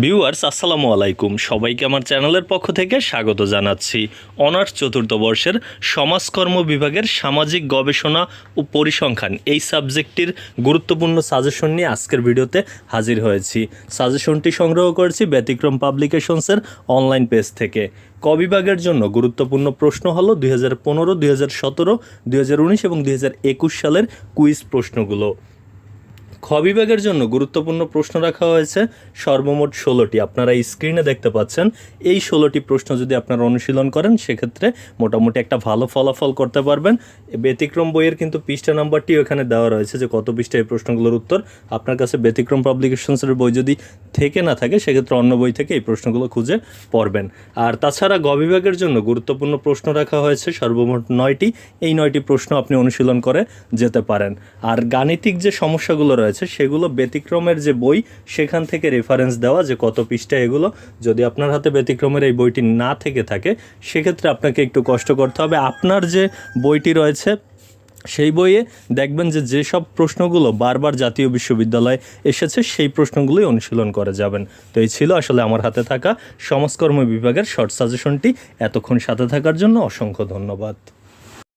Viewers আসসালামু আলাইকুম। সবাইকে আমার চ্যানেলের পক্ষ থেকে স্বাগত জানাচ্ছি। অনার্স চতুর্থ বর্ষের সমাজকর্ম বিভাগের সামাজিক গবেষণা ও পরিসংখ্যান এই সাবজেক্টটির গুরুত্বপূর্ণ সাজেশন নিয়ে আজকের ভিডিওতে হাজির হয়েছি। সাজেশনটি সংগ্রহ করেছি ব্যতিক্রম পাবলিকেশনসের অনলাইন পেজ থেকে। ক বিভাগের জন্য গুরুত্বপূর্ণ প্রশ্ন হলো দুই হাজার পনেরো, দুই হাজার সতেরো, দুই হাজার উনিশ এবং দুই হাজার একুশ সালের কুইজ প্রশ্নগুলো। বিভাগের জন্য গুরুত্বপূর্ণ প্রশ্ন রাখা হয়েছে। সর্বমোট ষোলোটি। আপনারা স্ক্রিনে দেখতে পাচ্ছেন, এই ষোলোটি প্রশ্ন যদি আপনারা অনুশীলন করেন, সেক্ষেত্রে মোটামুটি একটা ভালো ফলাফল করতে পারবেন। ব্যতিক্রম বইয়ের কিন্তু পৃষ্ঠা নাম্বারটিও এখানে দেওয়া রয়েছে যে কত পৃষ্ঠা এই প্রশ্নগুলোর উত্তর। আপনার কাছে ব্যতিক্রম পাবলিকেশনসের বই যদি থেকে না থাকে, সেক্ষেত্রে অন্য বই থেকে এই প্রশ্নগুলো খুঁজে পড়বেন। আর তাছাড়া গ বিভাগের জন্য গুরুত্বপূর্ণ প্রশ্ন রাখা হয়েছে, সর্বমোট নয়টি। এই নয়টি প্রশ্ন আপনি অনুশীলন করে যেতে পারেন। আর গাণিতিক যে সমস্যাগুলো রয়েছে সেগুলো ব্যতিক্রমের যে বই, সেখান থেকে রেফারেন্স দেওয়া যে কত পৃষ্ঠা এগুলো। যদি আপনার হাতে ব্যতিক্রমের এই বইটি না থেকে থাকে, সেক্ষেত্রে আপনাকে একটু কষ্ট করতে হবে। আপনার যে বইটি রয়েছে, সেই বইয়ে দেখবেন যে যেসব প্রশ্নগুলো বারবার জাতীয় বিশ্ববিদ্যালয়ে এসেছে, সেই প্রশ্নগুলোই অনুশীলন করে যাবেন। তো এই ছিল আসলে আমার হাতে থাকা সমাজকর্ম বিভাগের শর্ট সাজেশনটি এতক্ষণ সাথে থাকার জন্য অসংখ্য ধন্যবাদ।